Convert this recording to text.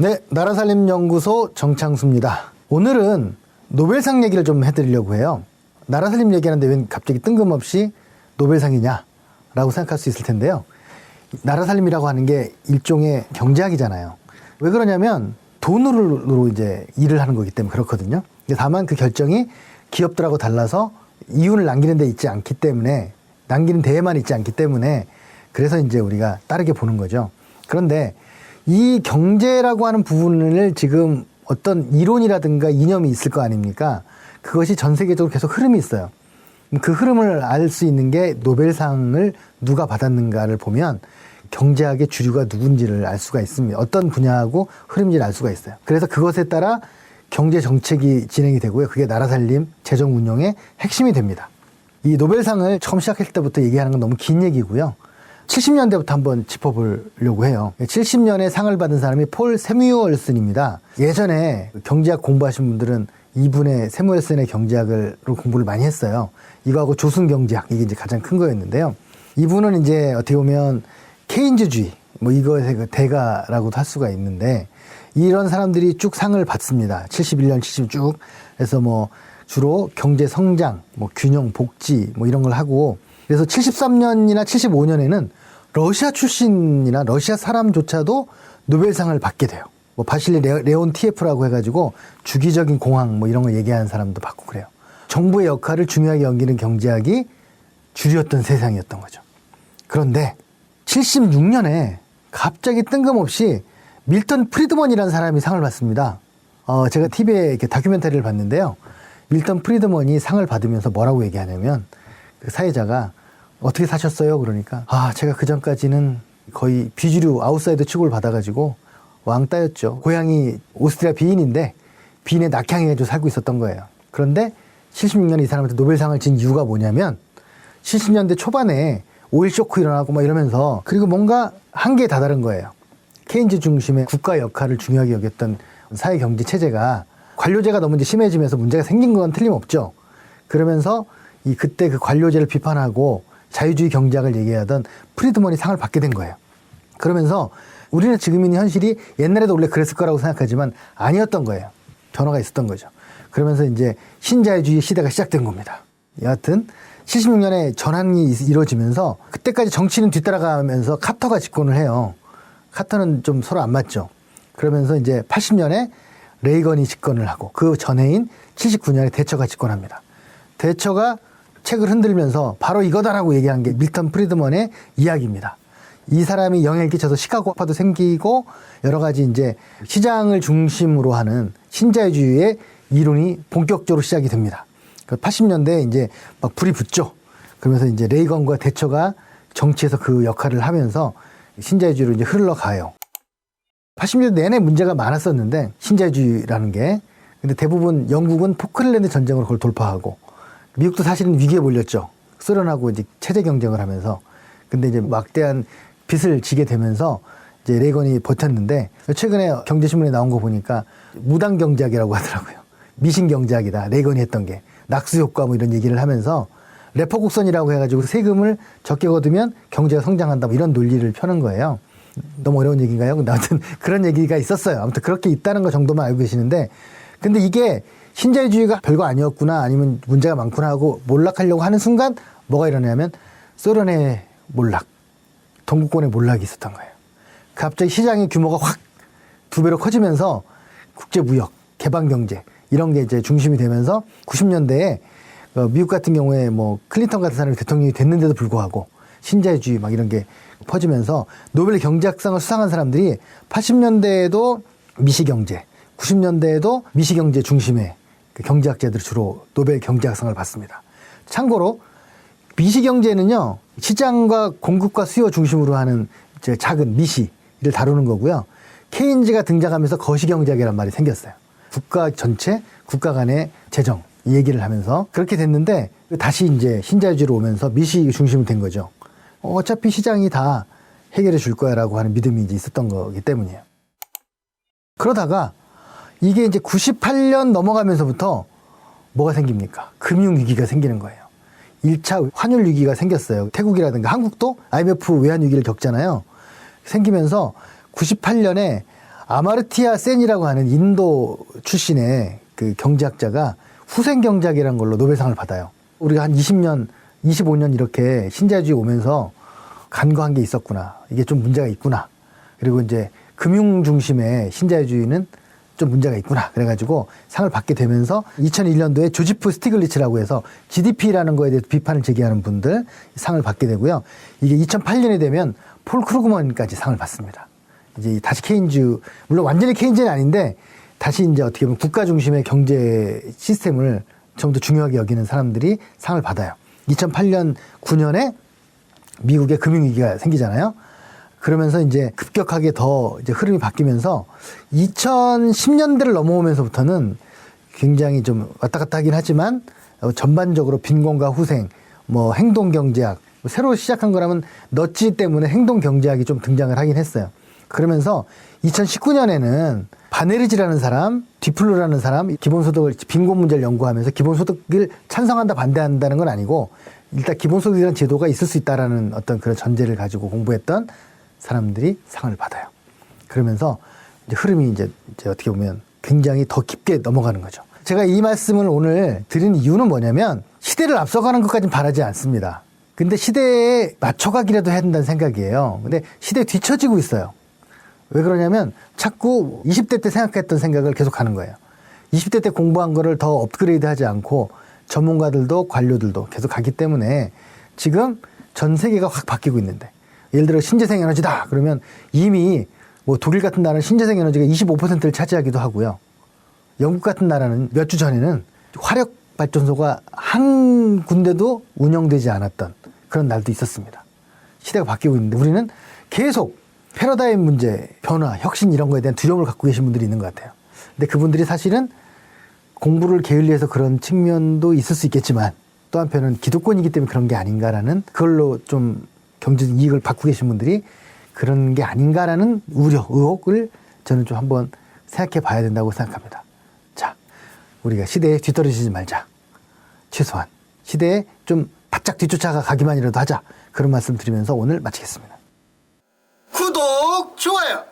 네, 나라살림연구소 정창수입니다. 오늘은 노벨상 얘기를 좀 해드리려고 해요. 나라살림 얘기하는데 왜 갑자기 뜬금없이 노벨상이냐라고 생각할 수 있을 텐데요. 나라살림이라고 하는 게 일종의 경제학이잖아요. 왜 그러냐면 돈으로 이제 일을 하는 거기 때문에 그렇거든요. 다만 그 결정이 기업들하고 달라서 이윤을 남기는 데 있지 않기 때문에 남기는 데에만 있지 않기 때문에 그래서 이제 우리가 따르게 보는 거죠. 그런데 이 경제라고 하는 부분을 지금 어떤 이론이라든가 이념이 있을 거 아닙니까? 그것이 전 세계적으로 계속 흐름이 있어요. 그 흐름을 알 수 있는 게 노벨상을 누가 받았는가를 보면 경제학의 주류가 누군지를 알 수가 있습니다. 어떤 분야하고 흐름인지를 알 수가 있어요. 그래서 그것에 따라 경제 정책이 진행이 되고요. 그게 나라 살림, 재정 운영의 핵심이 됩니다. 이 노벨상을 처음 시작했을 때부터 얘기하는 건 너무 긴 얘기고요. 70년대부터 한번 짚어보려고 해요. 70년에 상을 받은 사람이 폴 세뮤얼슨입니다. 예전에 경제학 공부하신 분들은 이분의 세뮤얼슨의 경제학을 공부를 많이 했어요. 이거하고 조순경제학 이게 이제 가장 큰 거였는데요. 이분은 이제 어떻게 보면 케인즈주의 뭐 이것의 그 대가라고도 할 수가 있는데 이런 사람들이 쭉 상을 받습니다. 71년, 70쭉. 그래서 뭐 주로 경제 성장, 뭐 균형, 복지 뭐 이런 걸 하고 그래서 73년이나 75년에는 러시아 출신이나 러시아 사람조차도 노벨상을 받게 돼요. 뭐 바실리 레- 레온티에프라고 해가지고 주기적인 공황 뭐 이런 걸 얘기하는 사람도 받고 그래요. 정부의 역할을 중요하게 연기는 경제학이 주류였던 세상이었던 거죠. 그런데 76년에 갑자기 뜬금없이 밀턴 프리드먼이라는 사람이 상을 받습니다. 어, 제가 TV에 이렇게 다큐멘터리를 봤는데요. 밀턴 프리드먼이 상을 받으면서 뭐라고 얘기하냐면 그 사회자가 어떻게 사셨어요? 그러니까 아 제가 그 전까지는 거의 비주류 아웃사이더 취급을 받아가지고 왕따였죠. 고향이 오스트리아 비인인데 비인의 낙향해가지고 살고 있었던 거예요. 그런데 76년에 이 사람한테 노벨상을 진 이유가 뭐냐면 70년대 초반에 오일 쇼크 일어나고 막 이러면서 그리고 뭔가 한계에 다다른 거예요. 케인즈 중심의 국가 역할을 중요하게 여겼던 사회 경제 체제가 관료제가 너무 이제 심해지면서 문제가 생긴 건 틀림없죠. 그러면서 이 그때 그 관료제를 비판하고 자유주의 경제학을 얘기하던 프리드먼이 상을 받게 된 거예요. 그러면서 우리는 지금 있는 현실이 옛날에도 원래 그랬을 거라고 생각하지만 아니었던 거예요. 변화가 있었던 거죠. 그러면서 이제 신자유주의 시대가 시작된 겁니다. 여하튼 76년에 전환이 이- 이루어지면서 그때까지 정치는 뒤따라가면서 카터가 집권을 해요. 카터는 좀 서로 안 맞죠. 그러면서 이제 80년에 레이건이 집권을 하고 그 전해인 79년에 대처가 집권합니다. 대처가 책을 흔들면서 바로 이거다라고 얘기한 게 밀턴 프리드먼의 이야기입니다. 이 사람이 영향을 끼쳐서 시카고 파도 생기고 여러 가지 이제 시장을 중심으로 하는 신자유주의의 이론이 본격적으로 시작이 됩니다. 80년대에 이제 막 불이 붙죠. 그러면서 이제 레이건과 대처가 정치에서 그 역할을 하면서 신자유주의로 이제 흘러가요. 80년대 내내 문제가 많았었는데 신자유주의라는 게 근데 대부분 영국은 포클랜드 전쟁으로 그걸 돌파하고 미국도 사실은 위기에 몰렸죠. 소련하고 이제 체제 경쟁을 하면서 근데 이제 막대한 빚을 지게 되면서 이제 레이건이 버텼는데 최근에 경제신문에 나온 거 보니까 무당 경제학이라고 하더라고요. 미신 경제학이다. 레이건이 했던 게 낙수 효과 뭐 이런 얘기를 하면서 레퍼 곡선이라고 해가지고 세금을 적게 거두면 경제가 성장한다 뭐 이런 논리를 펴는 거예요. 너무 어려운 얘기인가요? 근데 아무튼 그런 얘기가 있었어요. 아무튼 그렇게 있다는 거 정도만 알고 계시는데 근데 이게 신자유주의가 별거 아니었구나 아니면 문제가 많구나 하고 몰락하려고 하는 순간 뭐가 일어나냐면 소련의 몰락, 동구권의 몰락이 있었던 거예요. 갑자기 시장의 규모가 확 두 배로 커지면서 국제 무역, 개방 경제 이런 게 이제 중심이 되면서 90년대에 어, 미국 같은 경우에 뭐 클린턴 같은 사람이 대통령이 됐는데도 불구하고 신자유주의 막 이런 게 퍼지면서 노벨 경제학상을 수상한 사람들이 80년대에도 미시경제, 90년대에도 미시경제 중심의 그 경제학자들이 주로 노벨 경제학상을 받습니다. 참고로 미시 경제는요 시장과 공급과 수요 중심으로 하는 이제 작은 미시를 다루는 거고요. 케인즈가 등장하면서 거시경제학이란 말이 생겼어요. 국가 전체, 국가 간의 재정 이 얘기를 하면서 그렇게 됐는데 다시 이제 신자유주의로 오면서 미시 중심이 된 거죠. 어, 어차피 시장이 다 해결해 줄 거야라고 하는 믿음이 이제 있었던 거기 때문이에요. 그러다가 이게 이제 98년 넘어가면서부터 뭐가 생깁니까? 금융위기가 생기는 거예요. 1차 환율 위기가 생겼어요. 태국이라든가 한국도 IMF 외환 위기를 겪잖아요. 생기면서 98년에 아마르티아 센이라고 하는 인도 출신의 그 경제학자가 후생 경제학이라는 걸로 노벨상을 받아요. 우리가 한 20년, 25년 이렇게 신자유주의 오면서 간과한 게 있었구나. 이게 좀 문제가 있구나. 그리고 이제 금융 중심의 신자유주의는 좀 문제가 있구나. 그래가지고 상을 받게 되면서 2001년도에 조지프 스티글리츠라고 해서 GDP라는 거에 대해서 비판을 제기하는 분들 상을 받게 되고요. 이게 2008년에 되면 폴 크루그먼까지 상을 받습니다. 이제 다시 케인즈, 물론 완전히 케인즈는 아닌데 다시 이제 어떻게 보면 국가 중심의 경제 시스템을 좀 더 중요하게 여기는 사람들이 상을 받아요. 2008년, 9년에 미국에 금융위기가 생기잖아요. 그러면서 이제 급격하게 더 이제 흐름이 바뀌면서 2010년대를 넘어오면서부터는 굉장히 좀 왔다 갔다 하긴 하지만 어, 전반적으로 빈곤과 후생, 뭐 행동 경제학, 뭐 새로 시작한 거라면 넛지 때문에 행동 경제학이 좀 등장을 하긴 했어요. 그러면서 2019년에는 바네르지라는 사람, 디플로라는 사람, 기본소득을 빈곤 문제를 연구하면서 기본소득을 찬성한다 반대한다는 건 아니고 일단 기본소득이라는 제도가 있을 수 있다라는 어떤 그런 전제를 가지고 공부했던 사람들이 상을 받아요. 그러면서 이제 흐름이 이제, 이제 어떻게 보면 굉장히 더 깊게 넘어가는 거죠. 제가 이 말씀을 오늘 드린 이유는 뭐냐면 시대를 앞서가는 것까지는 바라지 않습니다. 근데 시대에 맞춰가기라도 해야 된다는 생각이에요. 근데 시대에 뒤처지고 있어요. 왜 그러냐면 자꾸 20대 때 생각했던 생각을 계속 하는 거예요. 20대 때 공부한 거를 더 업그레이드 하지 않고 전문가들도 관료들도 계속 가기 때문에 지금 전 세계가 확 바뀌고 있는데 예를 들어 신재생 에너지다 그러면 이미 뭐 독일 같은 나라는 신재생 에너지가 25%를 차지하기도 하고요. 영국 같은 나라는 몇 주 전에는 화력 발전소가 한 군데도 운영되지 않았던 그런 날도 있었습니다. 시대가 바뀌고 있는데 우리는 계속 패러다임 문제, 변화, 혁신 이런 거에 대한 두려움을 갖고 계신 분들이 있는 것 같아요. 근데 그분들이 사실은 공부를 게을리해서 그런 측면도 있을 수 있겠지만 또 한편은 기득권이기 때문에 그런 게 아닌가라는 그걸로 좀 경제적 이익을 받고 계신 분들이 그런 게 아닌가라는 우려, 의혹을 저는 좀 한번 생각해 봐야 된다고 생각합니다. 자, 우리가 시대에 뒤떨어지지 말자. 최소한 시대에 좀 바짝 뒤쫓아가 가기만이라도 하자. 그런 말씀 드리면서 오늘 마치겠습니다. 구독, 좋아요.